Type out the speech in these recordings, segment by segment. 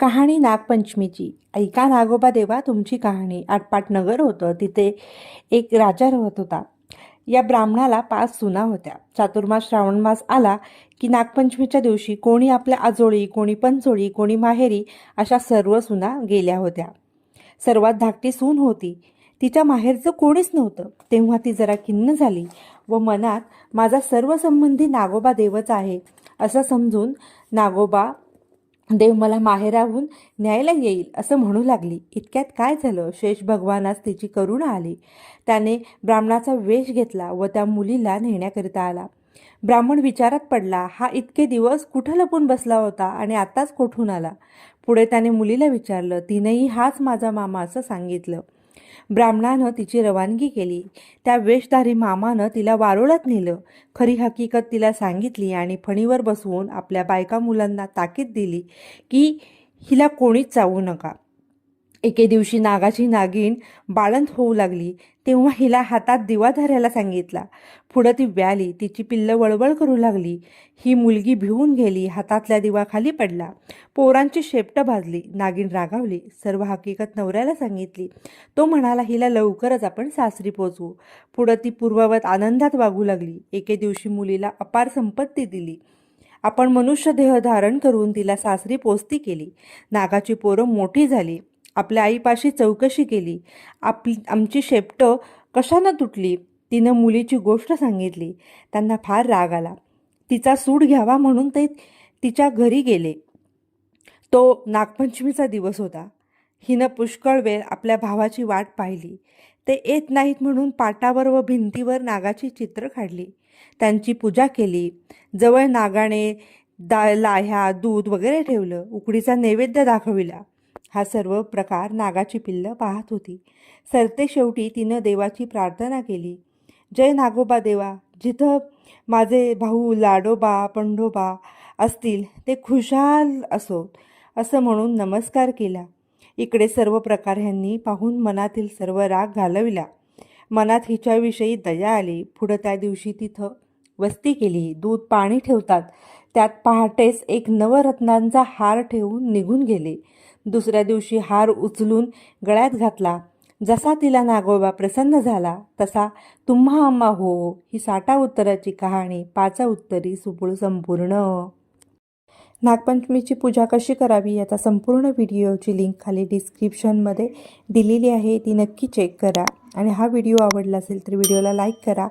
कहाणी नागपंचमीची. ऐका नागोबा देवा तुमची कहाणी. आटपाट नगर होतं. तिथे एक राजा राहत होता. या ब्राह्मणाला पाच सुना होत्या. चातुर्मास श्रावण मास आला की नागपंचमीच्या दिवशी कोणी आपल्या आजोळी कोणी पंचोळी कोणी माहेरी अशा सर्व सुना गेल्या होत्या. सर्वात धाकटी सून होती. तिच्या माहेरचं कोणीच नव्हतं. तेव्हा ती जरा खिन्न झाली व मनात माझा सर्व संबंधी नागोबा देवच आहे असं समजून नागोबा देव मला माहेराहून न्यायला येईल असं म्हणू लागली. इतक्यात काय झालं? शेष भगवानास तिची करुणा आली. त्याने ब्राह्मणाचा वेश घेतला व त्या मुलीला नेण्याकरिता आला. ब्राह्मण विचारात पडला हा इतके दिवस कुठं लपून बसला होता आणि आत्ताच कोठून आला? पुढे त्याने मुलीला विचारलं तिनेही हाच माझा मामा असं सांगितलं. ब्राह्मणानं तिची रवानगी केली. त्या वेशधारी मामानं तिला वारोळात नेलं. खरी हकीकत तिला सांगितली आणि फणीवर बसवून आपल्या बायका मुलांना ताकीद दिली की हिला कोणीच चावू नका. एके दिवशी नागाची नागिन बाळंत होऊ लागली. तेव्हा हिला हातात दिवा धरायला सांगितला. पुढं ती व्याली तिची पिल्लं वळवळ करू लागली. ही मुलगी भिवून गेली हातातल्या दिवा खाली पडला. पोरांची शेपटं भाजली नागिन रागावली सर्व हकीकत नवऱ्याला सांगितली. तो म्हणाला हिला लवकरच आपण सासरी पोचवू. पुढं ती पूर्ववत आनंदात वागू लागली. एके दिवशी मुलीला अपार संपत्ती दिली. आपण मनुष्य देह धारण करून तिला सासरी पोचती केली. नागाची पोरं मोठी झाली. आपल्या आईपाशी चौकशी केली. आपली आमची शेपटं कशानं तुटली? तिनं मुलीची गोष्ट सांगितली. त्यांना फार राग आला. तिचा सूड घ्यावा म्हणून ते तिच्या घरी गेले. तो नागपंचमीचा दिवस होता. हिनं पुष्कळ वेळ आपल्या भावाची वाट पाहिली. ते येत नाहीत म्हणून पाटावर व भिंतीवर नागाची चित्र काढली. त्यांची पूजा केली. जवळ नागाने दा लाह्या दूध वगैरे ठेवलं. उकडीचा नैवेद्य दाखविला. हा सर्व प्रकार नागाची पिल्लं पाहत होती. सरते शेवटी तिनं देवाची प्रार्थना केली. जय नागोबा देवा जिथं माझे भाऊ लाडोबा पंडोबा असतील ते खुशाल असोत असं म्हणून नमस्कार केला. इकडे सर्व प्रकार ह्यांनी पाहून मनातील सर्व राग घालविला. मनात हिच्याविषयी दया आली. पुढं त्या दिवशी तिथं वस्ती केली. दूध पाणी ठेवतात. त्यात पहाटेस एक नवरत्नांचा हार ठेवून निघून गेले. दुसऱ्या दिवशी हार उचलून गळ्यात घातला. जसा तिला नागोबा प्रसन्न झाला तसा तुम्हा अम्मा हो ही साठा उत्तराची कहाणी पाचा उत्तरी सुपूळ संपूर्ण. नागपंचमीची पूजा कशी करावी याचा संपूर्ण व्हिडिओची लिंक खाली डिस्क्रिप्शनमध्ये दिलेली आहे ती नक्की चेक करा. आणि हा व्हिडिओ आवडला असेल तर व्हिडिओला लाईक करा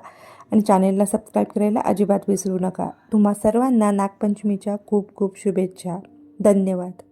आणि चॅनेलला सबस्क्राईब करायला अजिबात विसरू नका. तुम्हा सर्वांना नागपंचमीच्या खूप खूप शुभेच्छा. धन्यवाद.